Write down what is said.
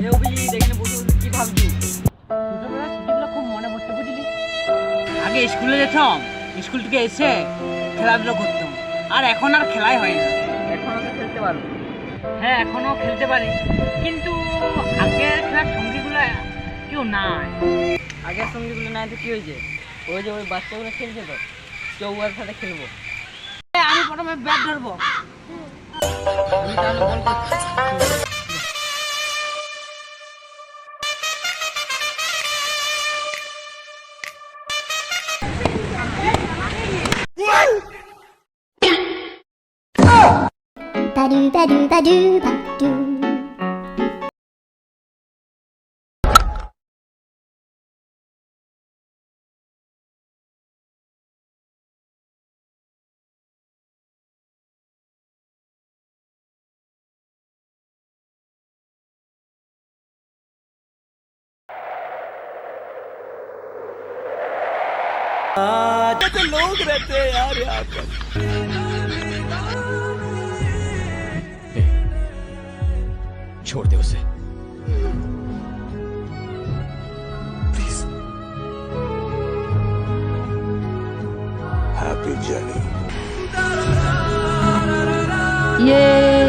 কি ভাবছি ছোটবেলা স্মৃতিগুলো খুব মনে পড়তে বুঝলি? আগে স্কুলে যেতাম স্কুল থেকে এসে খেলাধুলো করতাম। আর এখন আর খেলাই হয় না। এখন তো খেলতে পারব হ্যাঁ এখনও খেলতে পারি। কিন্তু আগের খেলার সঙ্গীগুলো কেউ নাই। আগের সঙ্গীগুলো নাই তো কি হয়েছে? ওই যে ওই বাচ্চাগুলো খেলছে তো কেউ ওর সাথে খেলব। আমি প্রথমে ব্যাট ধরবো। আমি তাহলে বল করছি। do ba do ba do ba do. लोग रहते हैं यार यहाँ पर छोड़ दे उसे प्लीज़ हैप्पी जर्नी ये yeah.